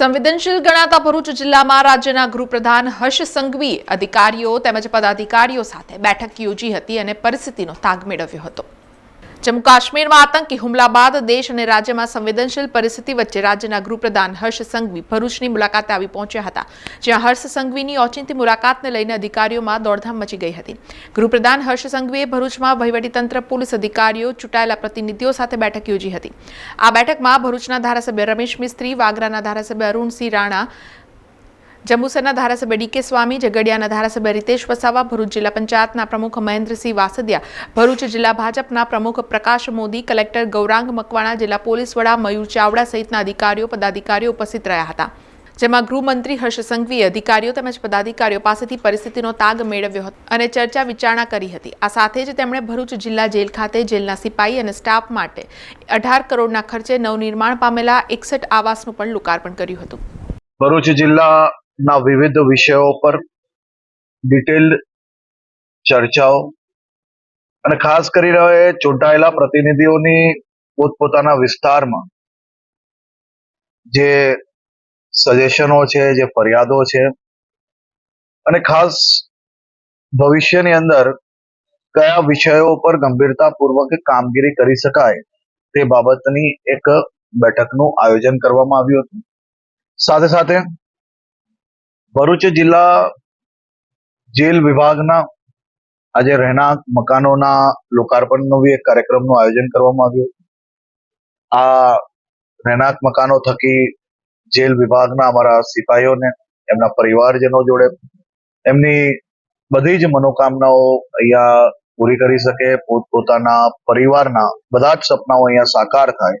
સંવેદનશીલ ગણાતા ભરૂચ જિલ્લામાં રાજ્યના ગૃહપ્રધાન હર્ષ સંઘવી અધિકારીઓ તેમજ પદાધિકારીઓ સાથે બેઠક યોજી હતી અને પરિસ્થિતિનો તાગ મેળવ્યો હતો. જમ્મુ કાશ્મીરમાં આતંકી હુમલા બાદ દેશ અને રાજ્યમાં સંવેદનશીલ પરિસ્થિતિ વચ્ચે રાજ્યના ગૃહપ્રધાન હર્ષ સંઘવી ભરૂચની મુલાકાતે આવી પહોંચ્યા હતા, જ્યાં હર્ષ સંઘવીની ઓચિંતી મુલાકાતને લઈને અધિકારીઓમાં દોડધામ મચી ગઈ હતી. ગૃહપ્રધાન હર્ષ સંઘવીએ ભરૂચમાં વહીવટીતંત્ર, પોલીસ અધિકારીઓ, ચૂંટાયેલા પ્રતિનિધિઓ સાથે બેઠક યોજી હતી. આ બેઠકમાં ભરૂચના ધારાસભ્ય રમેશ મિસ્ત્રી, વાગરાના ધારાસભ્ય અરુણસિંહ રાણા જંબુસરના ધારાસભ્ય ડીકે સ્વામી, ઝઘડિયાના ધારાસભ્ય રીતેશ વસાવા, ભરૂચ જિલ્લા પંચાયતના પ્રમુખ મહેન્દ્રસિંહ વાસદિયા, ભરૂચ જિલ્લા ભાજપના પ્રમુખ પ્રકાશ મોદી, કલેક્ટર ગૌરાંગ મકવાણા, જિલ્લા પોલીસ વડા મયુર ચાવડા સહિતના અધિકારીઓ, પદાધિકારીઓ ઉપસ્થિત રહ્યા હતા. જેમાં ગૃહમંત્રી હર્ષ સંઘવીએ અધિકારીઓ તેમજ પદાધિકારીઓ પાસેથી પરિસ્થિતિનો તાગ મેળવ્યો હતો અને ચર્ચા વિચારણા કરી હતી. આ સાથે જ તેમણે ભરૂચ જિલ્લા જેલ ખાતે જેલના સિપાઈ અને સ્ટાફ માટે અઢાર કરોડના ખર્ચે નવનિર્માણ પામેલા એકસઠ આવાસનું પણ લોકાર્પણ કર્યું હતું. ભરૂચ જિલ્લાના વિવિધ વિષયો પર ડિટેલ ચર્ચાઓ અને ખાસ કરીને ચૂંટાયેલા પ્રતિનિધિઓની પોતપોતાના વિસ્તારમાં જે સજેશનો છે, જે ફરિયાદો છે અને ખાસ ભવિષ્યની અંદર કયા વિષયો પર ગંભીરતાપૂર્વક કામગીરી કરી શકાય તે બાબતની એક બેઠકનું આયોજન કરવામાં આવ્યું હતું. સાથે સાથે ભરૂચ જિલ્લા જેલ વિભાગના આજે રહેણાંક મકાનોના લોકાર્પણનો બી એક કાર્યક્રમનું આયોજન કરવામાં આવ્યું. આ રહેણાંક મકાનો થકી જેલ વિભાગના અમારા સિપાહીઓને એમના પરિવારજનો જોડે એમની બધી જ મનોકામનાઓ અહીંયા પૂરી કરી શકે. પોતપોતાના પરિવારના બધા જ સપનાઓ અહીંયા સાકાર થાય.